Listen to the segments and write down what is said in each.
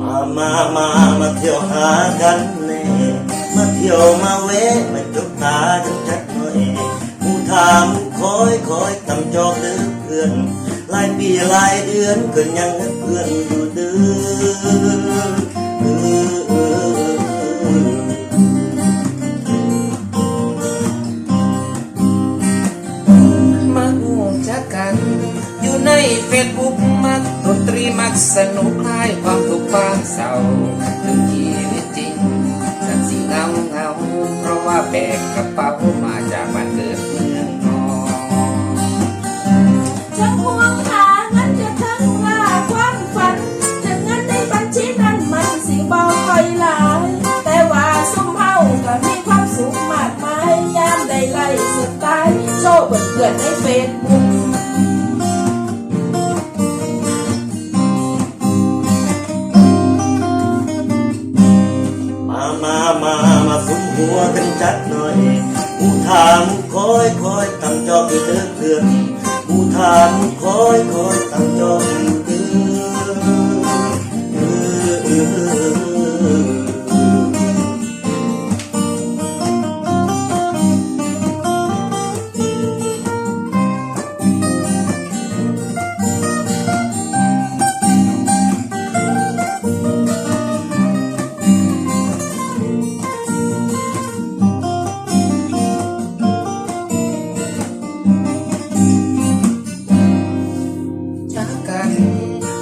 มามามามาเที่ยวหากันแน่มาเที่ยวมาเวะมาจุกตาจังจัก หลายปีหลายเดือนก็ยังเพื่อนอยู่เด้อเออเออเออมาหูจักกัน อยู่ในเฟซบุ๊กมักดนตรีมักสนุกคลายความทุกข์ความเศร้าถึงชีวิตจริงฉันสิเงาเงาเพราะว่าแบกกระเป๋าายโชว์เพื่อนๆในเป็นมามามามาสุมหัวกันจัดหน่อยหมูถามคอยคอยตั้งจอคือเดือเดือนหมูถามคอยคอยตั้งจอ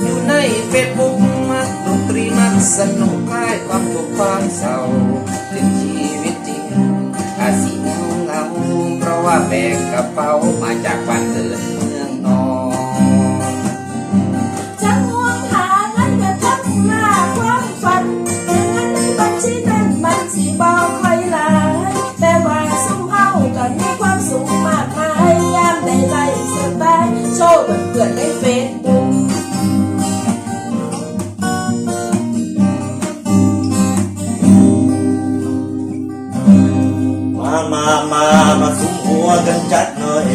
อยู่ในเฟซบุ๊กมักดนตรีมักสนุกคลายความทุกข์ความเศร้าถึงชีวิตจริงอาจสิเงาเงาเพราะว่าแบกกระเป๋ามาจากบ้านเกิด มามามามาสุมหัวกันจัดหน่อย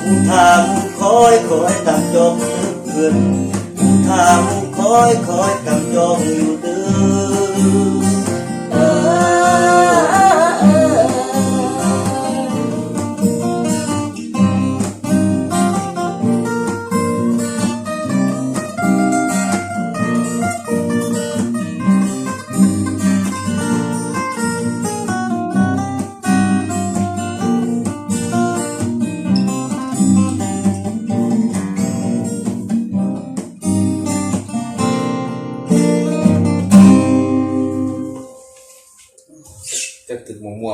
หมูถามคอยคอยตำจอกเด้อเพื่อนหมูถามคอยคอยตำจอกอยู่เด้อ จะถึงมัว